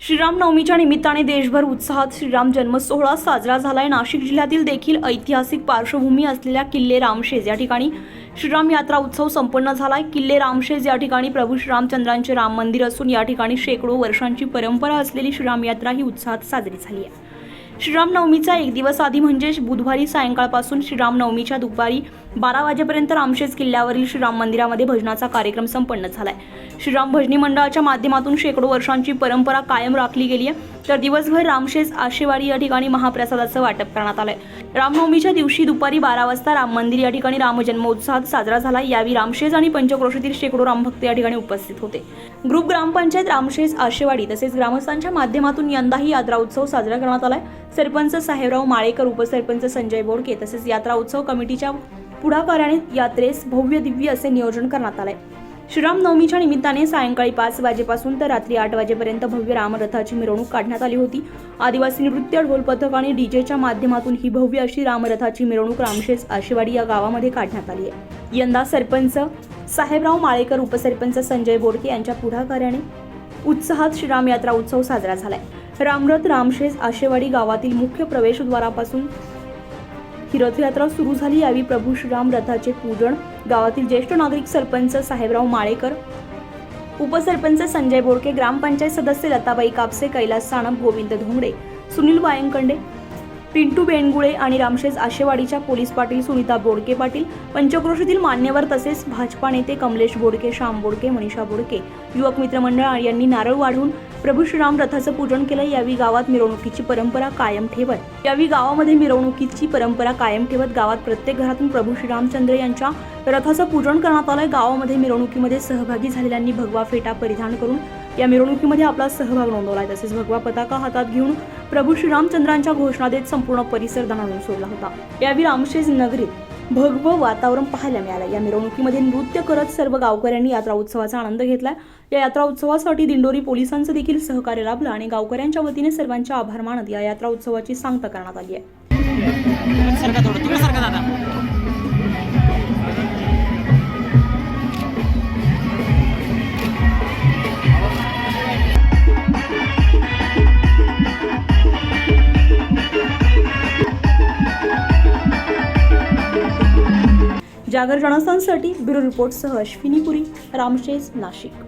श्रीरामनवमीच्या निमित्ताने देशभर उत्साहात श्रीराम जन्म सोहळा साजरा झालाय. नाशिक जिल्ह्यातील देखील ऐतिहासिक पार्श्वभूमी असलेल्या किल्ले रामशेज या ठिकाणी श्रीराम यात्रा उत्सव संपन्न झालाय. किल्ले रामशेज या ठिकाणी प्रभू श्रीरामचंद्रांचे राम मंदिर असून या ठिकाणी शेकडो वर्षांची परंपरा असलेली श्रीराम यात्रा ही उत्साहात साजरी झाली आहे. श्रीरामनवमीचा एक दिवस आधी म्हणजेच बुधवारी सायंकाळपासून श्रीरामनवमीच्या दुपारी बारा वाजेपर्यंत रामशेज किल्ल्यावरील श्रीराम मंदिरामध्ये भजनाचा कार्यक्रम संपन्न झालाय. श्रीराम भजनी मंडळाच्या माध्यमातून शेकडो वर्षांची परंपरा कायम राखली गेली आहे. तर दिवसभर रामशेज आशेवाडी या ठिकाणी महाप्रसादाचं वाटप करण्यात आलंय. रामनवमीच्या दिवशी दुपारी बारा वाजता राम मंदिर या ठिकाणी रामजन्मोत्सवात साजरा झाला. यावेळी रामशेज आणि पंचक्रोशीतील शेकडो रामभक्त या ठिकाणी उपस्थित होते. ग्रुप ग्रामपंचायत रामशेज आशेवाडी तसेच ग्रामस्थांच्या माध्यमातून यंदाही यात्रा उत्सव साजरा करण्यात आलाय. सरपंच साहेबराव माळेकर उपसरपंच संजय बोडके तसेच यात्रा उत्सव कमिटीच्या पुढाकाराने यात्रेस भव्य दिव्य असे नियोजन करण्यात आलंय. श्रीरामनवमीच्या निमित्ताने सायंकाळी पाच वाजेपासून तर रात्री आठ वाजेपर्यंत भव्य रामरथाची मिरवणूक काढण्यात आली होती. आदिवासी नृत्य ढोल पथक आणि डीजेच्या माध्यमातून ही भव्य अशी रामरथाची मिरवणूक रामशेष आशेवाडी या गावामध्ये काढण्यात आली आहे. यंदा सरपंच साहेबराव माळेकर उपसरपंच संजय बोडके यांच्या पुढाकाराने उत्साहात श्रीराम यात्रा उत्सव साजरा झालाय. रामरथ रामशेज आशेवाडी गावातील मुख्य प्रवेशद्वारापासून ही रथयात्रा सुरू झाली यावेळी प्रभू श्रीराम रथाचे पूजन गावातील ज्येष्ठ नागरिक सरपंच साहेबराव माळेकर उपसरपंच संजय बोडके ग्रामपंचायत सदस्य लताबाई कापसे कैलास साणप गोविंद धोंगडे सुनील वायंकंडे पिंटू बेणगुळे आणि रामशेज आशेवाडीच्या पोलीस पाटील सुनीता बोडके पाटील पंचक्रोशीतील मान्यवर तसेच भाजपा नेते कमलेश बोडके श्याम बोडके मनीषा बोडके. युवक मित्रमंडळ यांनी नारळ वाढवून प्रभू श्रीराम रथाचं पूजन केलं. यावेळी गावात मिरवणुकीची परंपरा कायम ठेवत. यावेळी गावामध्ये मिरवणुकीची परंपरा कायम ठेवत गावात प्रत्येक घरातून प्रभू श्रीरामचंद्र यांच्या रथाचं पूजन करण्यात आलंय. गावामध्ये मिरवणुकीमध्ये सहभागी झालेल्यांनी भगवा फेटा परिधान करून या मिरवणुकीमध्ये आपला सहभाग नोंदवलाय. तसेच भगवा पताका हातात घेऊन प्रभू श्रीरामचंद्रांच्या घोषणा देत संपूर्ण परिसर दणाणून सोडला होता. यावेळी रामशेज नगरीत भगव वातावरण पाहायला मिळालं. या मिरवणुकीमध्ये नृत्य करत सर्व गावकऱ्यांनी यात्रा उत्सवाचा आनंद घेतला. या यात्रा उत्सवासाठी दिंडोरी पोलिसांचं देखील सहकार्य लाभलं आणि गावकऱ्यांच्या वतीने सर्वांचे आभार मानत या यात्रा उत्सवाची सांगता करण्यात आली आहे. जागर जनस्थानसाठी ब्युरो रिपोर्टसह अश्विनी पुरी रामशेज नाशिक.